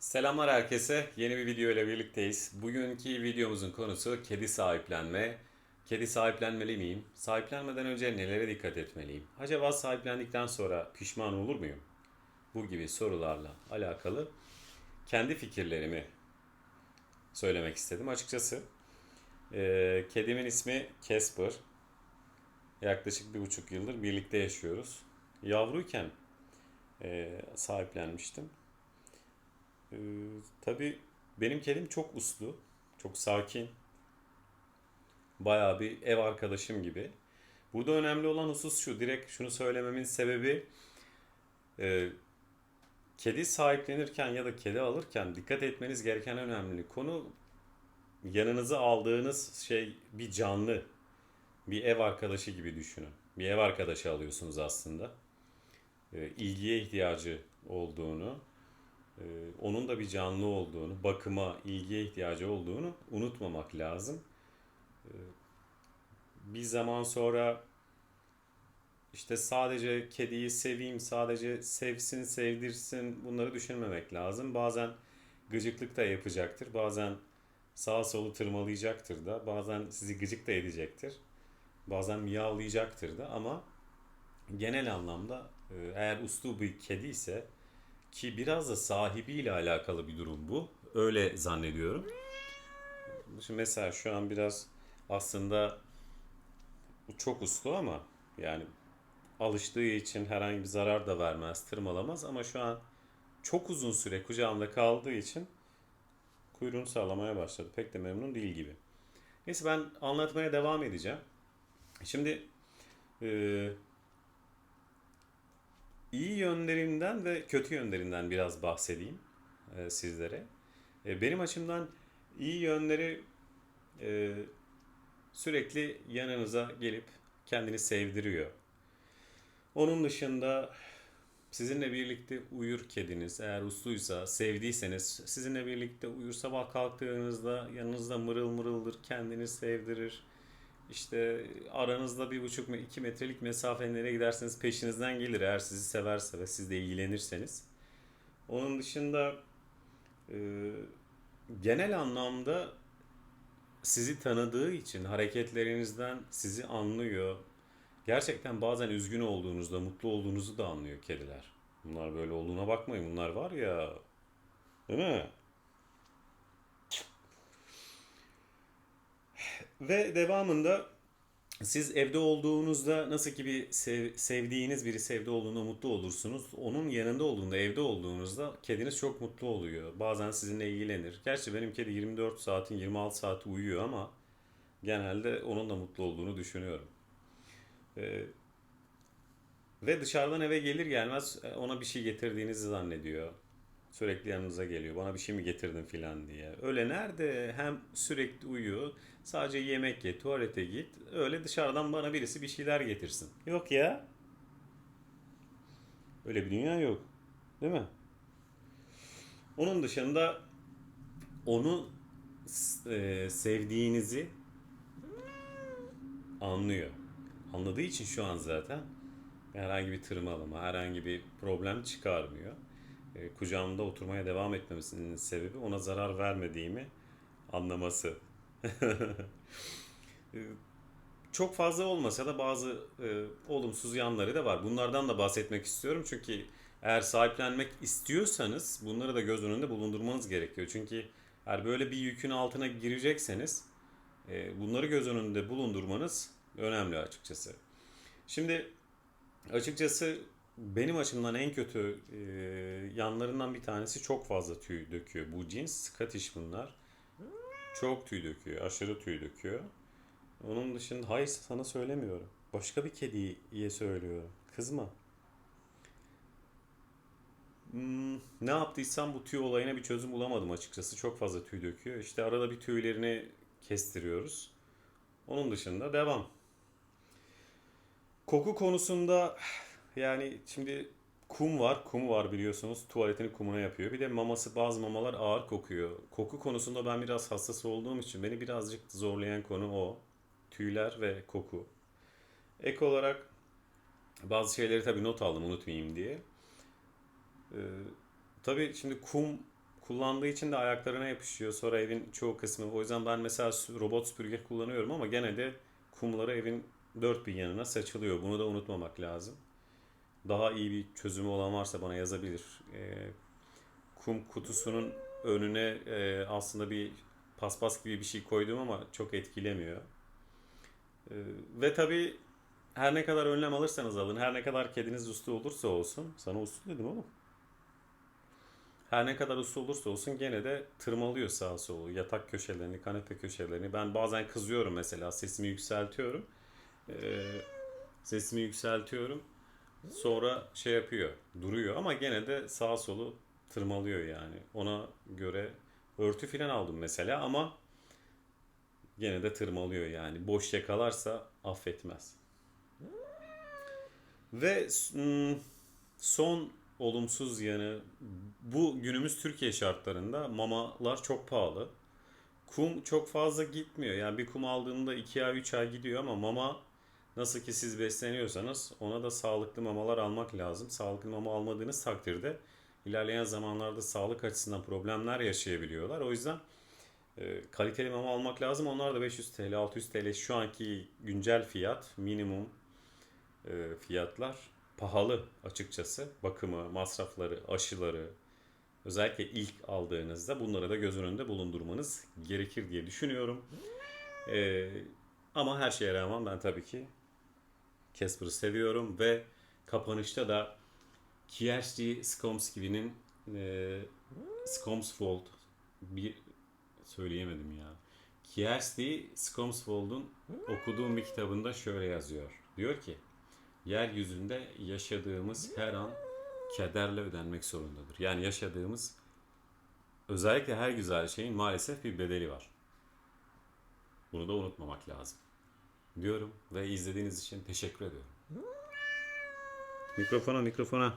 Selamlar herkese. Yeni bir video ile birlikteyiz. Bugünkü videomuzun konusu kedi sahiplenme. Kedi sahiplenmeli miyim? Sahiplenmeden önce nelere dikkat etmeliyim? Acaba sahiplendikten sonra pişman olur muyum? Bu gibi sorularla alakalı kendi fikirlerimi söylemek istedim. Açıkçası eee, kedimin ismi Casper. Yaklaşık bir buçuk yıldır birlikte yaşıyoruz. Yavruyken eee, sahiplenmiştim. Ee, tabii benim kedim çok uslu, çok sakin. Bayağı bir ev arkadaşım gibi. Burada önemli olan husus şu, direkt şunu söylememin sebebi e, kedi sahiplenirken ya da kedi alırken dikkat etmeniz gereken önemli konu yanınıza aldığınız şey bir canlı, bir ev arkadaşı gibi düşünün. Bir ev arkadaşı alıyorsunuz aslında. E, ilgiye ihtiyacı olduğunu, onun da bir canlı olduğunu, bakıma, ilgiye ihtiyacı olduğunu unutmamak lazım. Ee, Bir zaman sonra işte sadece kediyi seveyim, sadece sevsin, sevdirsin bunları düşünmemek lazım. Bazen gıcıklık da yapacaktır, bazen sağa solu tırmalayacaktır da, bazen sizi gıcık da edecektir, bazen miyavlayacaktır da ama genel anlamda e, eğer uslu bir kedi ise ki biraz da sahibiyle alakalı bir durum bu. Öyle zannediyorum. Şimdi mesela şu an biraz aslında çok uslu ama yani alıştığı için herhangi bir zarar da vermez, tırmalamaz ama şu an çok uzun süre kucağımda kaldığı için kuyruğunu sallamaya başladı. Pek de memnun değil gibi. Neyse ben anlatmaya devam edeceğim. Şimdi e, iyi yönlerinden ve kötü yönlerinden biraz bahsedeyim e, sizlere. E, benim açımdan iyi yönleri e, sürekli yanınıza gelip kendini sevdiriyor. Onun dışında sizinle birlikte uyur kediniz. Eğer usluysa, sevdiyseniz sizinle birlikte uyur. Sabah kalktığınızda yanınızda mırıl mırıldır, kendini sevdirir. İşte aranızda bir buçuk iki metrelik mesafe nereye giderseniz peşinizden gelir eğer sizi severse ve siz de ilgilenirseniz. Onun dışında e, genel anlamda sizi tanıdığı için hareketlerinizden sizi anlıyor. Gerçekten bazen üzgün olduğunuzda, mutlu olduğunuzu da anlıyor kediler. Bunlar böyle olduğuna bakmayın. Bunlar var ya. Değil mi? Ve devamında siz evde olduğunuzda nasıl ki bir sev- sevdiğiniz birisi evde olduğunda mutlu olursunuz. Onun yanında olduğunda, evde olduğunuzda kediniz çok mutlu oluyor. Bazen sizinle ilgilenir. Gerçi benim kedi 24 saatin 26 saati uyuyor ama genelde onun da mutlu olduğunu düşünüyorum. Ee, ve dışarıdan eve gelir gelmez e, ona bir şey getirdiğinizi zannediyor. Sürekli yanınıza geliyor. Bana bir şey mi getirdin filan diye. Öyle nerede hem sürekli uyuyor. Sadece yemek ye, tuvalete git. Öyle dışarıdan bana birisi bir şeyler getirsin. Yok ya. Öyle bir dünya yok. Değil mi? Onun dışında onu e, sevdiğinizi anlıyor. Anladığı için şu an zaten herhangi bir tırmalama, herhangi bir problem çıkarmıyor. E, kucağımda oturmaya devam etmemesinin sebebi ona zarar vermediğimi anlaması. E, Çok fazla olmasa da bazı e, olumsuz yanları da var. Bunlardan da bahsetmek istiyorum çünkü eğer sahiplenmek istiyorsanız bunları da göz önünde bulundurmanız gerekiyor. Çünkü eğer böyle bir yükün altına girecekseniz e, bunları göz önünde bulundurmanız önemli açıkçası. Şimdi açıkçası benim açımdan en kötü e, yanlarından bir tanesi çok fazla tüy döküyor. Bu cins Scottish bunlar. Çok tüy döküyor, aşırı tüy döküyor. Onun dışında hayır sana söylemiyorum. Başka bir kediye söylüyorum. Kızma. Hmm, ne yaptıysam bu tüy olayına bir çözüm bulamadım açıkçası. Çok fazla tüy döküyor. İşte arada bir tüylerini kestiriyoruz. Onun dışında devam. Koku konusunda yani şimdi kum var, kum var biliyorsunuz. Tuvaletini kumuna yapıyor. Bir de maması bazı mamalar ağır kokuyor. Koku konusunda ben biraz hassas olduğum için beni birazcık zorlayan konu o. Tüyler ve koku. Ek olarak bazı şeyleri tabii not aldım unutmayayım diye. Ee, tabii şimdi kum kullandığı için de ayaklarına yapışıyor. Sonra evin çoğu kısmı. O yüzden ben mesela robot süpürge kullanıyorum ama gene de kumları evin dört bir yanına saçılıyor. Bunu da unutmamak lazım. Daha iyi bir çözümü olan varsa bana yazabilir. Ee, kum kutusunun önüne e, aslında bir paspas gibi bir şey koydum ama çok etkilemiyor. Ee, ve tabii her ne kadar önlem alırsanız alın, her ne kadar kediniz uslu olursa olsun, sana uslu dedim oğlum. Her ne kadar uslu olursa olsun gene de tırmalıyor sağa solu. Yatak köşelerini, kanepe köşelerini. Ben bazen kızıyorum mesela, sesimi yükseltiyorum. Ee, sesimi yükseltiyorum. Sonra şey yapıyor, duruyor ama gene de sağa solu tırmalıyor yani. Ona göre örtü filan aldım mesela ama gene de tırmalıyor yani. Boş yakalarsa affetmez. Ve mm, son olumsuz yanı bu günümüz Türkiye şartlarında mamalar çok pahalı. Kum çok fazla gitmiyor. Yani bir kum aldığında 2 ay 3 ay gidiyor ama mama nasıl ki siz besleniyorsanız ona da sağlıklı mamalar almak lazım. Sağlıklı mama almadığınız takdirde ilerleyen zamanlarda sağlık açısından problemler yaşayabiliyorlar. O yüzden e, kaliteli mama almak lazım. Onlar da 500 TL, 600 TL şu anki güncel fiyat, minimum e, fiyatlar pahalı açıkçası. Bakımı, masrafları, aşıları özellikle ilk aldığınızda bunları da göz önünde bulundurmanız gerekir diye düşünüyorum. E, ama her şeye rağmen ben tabii ki Casper'ı seviyorum ve kapanışta da Kiersti Skomski'nin e, Skomsvold bir söyleyemedim ya. Kiersti Skomsvold'un okuduğum bir kitabında şöyle yazıyor. Diyor ki yeryüzünde yaşadığımız her an kederle ödenmek zorundadır. Yani yaşadığımız özellikle her güzel şeyin maalesef bir bedeli var. Bunu da unutmamak lazım. Diyorum ve izlediğiniz için teşekkür ediyorum. Mikrofona mikrofona.